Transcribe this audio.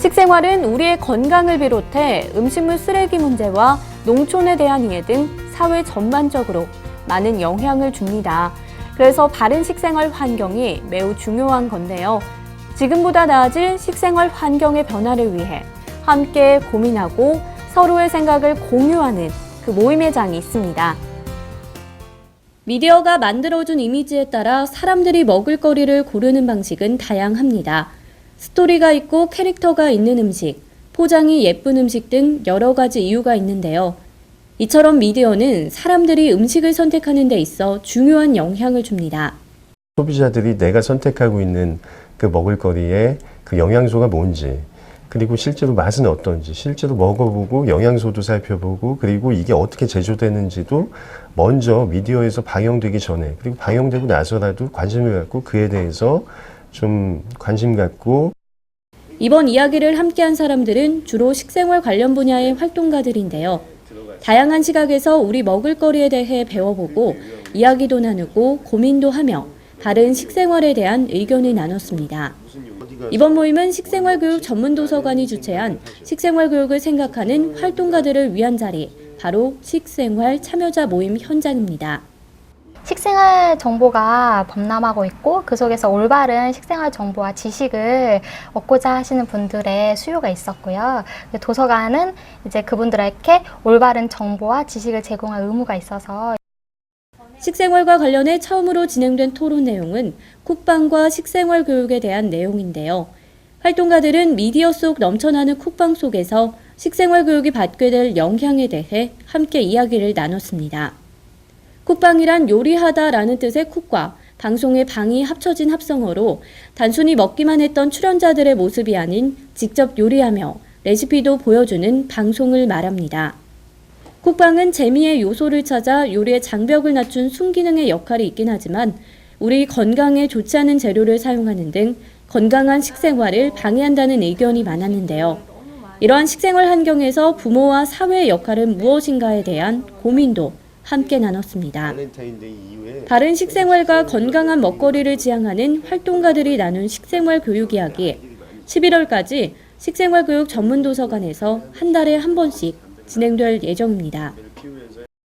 식생활은 우리의 건강을 비롯해 음식물 쓰레기 문제와 농촌에 대한 이해 등 사회 전반적으로 많은 영향을 줍니다. 그래서 바른 식생활 환경이 매우 중요한 건데요. 지금보다 나아질 식생활 환경의 변화를 위해 함께 고민하고 서로의 생각을 공유하는 그 모임의 장이 있습니다. 미디어가 만들어준 이미지에 따라 사람들이 먹을 거리를 고르는 방식은 다양합니다. 스토리가 있고 캐릭터가 있는 음식, 포장이 예쁜 음식 등 여러 가지 이유가 있는데요. 이처럼 미디어는 사람들이 음식을 선택하는 데 있어 중요한 영향을 줍니다. 소비자들이 내가 선택하고 있는 그 먹을거리에 그 영양소가 뭔지 그리고 실제로 맛은 어떤지 실제로 먹어보고 영양소도 살펴보고 그리고 이게 어떻게 제조되는지도 먼저 미디어에서 방영되기 전에 그리고 방영되고 나서라도 관심을 갖고 그에 대해서 좀 관심 갖고 이번 이야기를 함께한 사람들은 주로 식생활 관련 분야의 활동가들인데요. 다양한 시각에서 우리 먹을거리에 대해 배워보고 이야기도 나누고 고민도 하며 바른 식생활에 대한 의견을 나눴습니다. 이번 모임은 식생활교육 전문도서관이 주최한 식생활교육을 생각하는 활동가들을 위한 자리, 바로 식생활 참여자 모임 현장입니다. 식생활 정보가 범람하고 있고 그 속에서 올바른 식생활 정보와 지식을 얻고자 하시는 분들의 수요가 있었고요. 도서관은 이제 그분들에게 올바른 정보와 지식을 제공할 의무가 있어서 식생활과 관련해 처음으로 진행된 토론 내용은 쿡방과 식생활 교육에 대한 내용인데요. 활동가들은 미디어 속 넘쳐나는 쿡방 속에서 식생활 교육이 받게 될 영향에 대해 함께 이야기를 나눴습니다. 쿡방이란 요리하다라는 뜻의 쿡과 방송의 방이 합쳐진 합성어로 단순히 먹기만 했던 출연자들의 모습이 아닌 직접 요리하며 레시피도 보여주는 방송을 말합니다. 쿡방은 재미의 요소를 찾아 요리의 장벽을 낮춘 순기능의 역할이 있긴 하지만 우리 건강에 좋지 않은 재료를 사용하는 등 건강한 식생활을 방해한다는 의견이 많았는데요. 이러한 식생활 환경에서 부모와 사회의 역할은 무엇인가에 대한 고민도 함께 나눴습니다. 바른 식생활과 건강한 먹거리를 지향하는 활동가들이 나눈 식생활 교육 이야기 11월까지 식생활 교육 전문 도서관에서 한 달에 한 번씩 진행될 예정입니다.